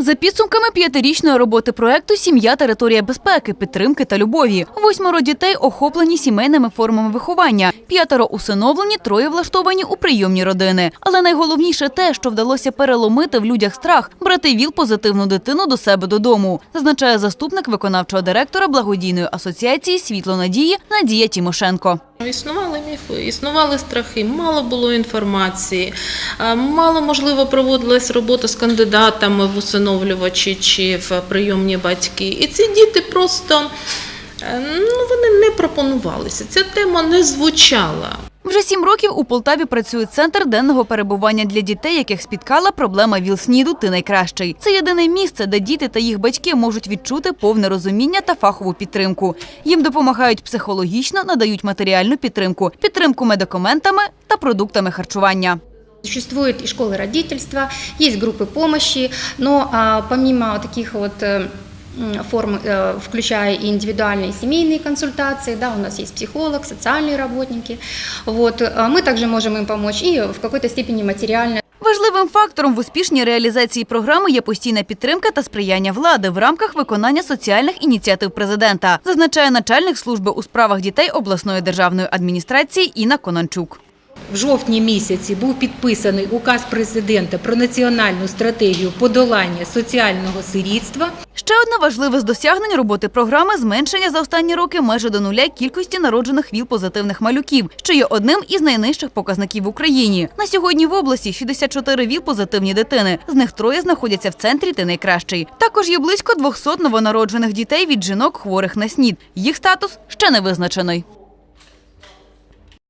За підсумками п'ятирічної роботи проекту Сім'я територія безпеки, підтримки та любові. Восьмеро дітей охоплені сімейними формами виховання. П'ятеро усиновлені, троє влаштовані у прийомні родини. Але найголовніше те, що вдалося переломити в людях страх брати ВІЛ позитивну дитину до себе додому, зазначає заступник виконавчого директора благодійної асоціації Світло надії Надія Тімошенко. Існували міфи, існували страхи, мало було інформації, мало можливо проводилась робота з кандидатами в усиновлювачі чи в прийомні батьки. І ці діти просто е, ну, вони не пропонувалися. Ця тема не звучала. Вже сім років у Полтаві працює центр денного перебування для дітей, яких спіткала проблема ВІЛ-СНІДу «Ти найкращий». Це єдине місце, де діти та їх батьки можуть відчути повне розуміння та фахову підтримку. Їм допомагають психологічно, надають матеріальну підтримку, підтримку медикаментами та продуктами харчування. Существуют и школы родительства, есть группы помощи, но а, помимо таких вот э, м, форм, э, включая и индивидуальные и семейные консультации, да, у нас есть психолог, социальные работники, вот, а мы также можем им помочь и в какой-то степени материально. Важливим фактором в успішній реалізації програми є постійна підтримка та сприяння влади в рамках виконання соціальних ініціатив президента, зазначає начальник служби у справах дітей обласної державної адміністрації Інна Конончук. В жовтні місяці був підписаний указ президента про національну стратегію подолання соціального сирітства. Ще одне важливе з досягнень роботи програми зменшення за останні роки майже до нуля кількості народжених ВІЛ-позитивних малюків, що є одним із найнижчих показників в Україні. На сьогодні в області 64 ВІЛ-позитивні дитини. З них троє знаходяться в центрі «Ти найкращий». Також є близько 200 новонароджених дітей від жінок, хворих на СНІД. Їх статус ще не визначений.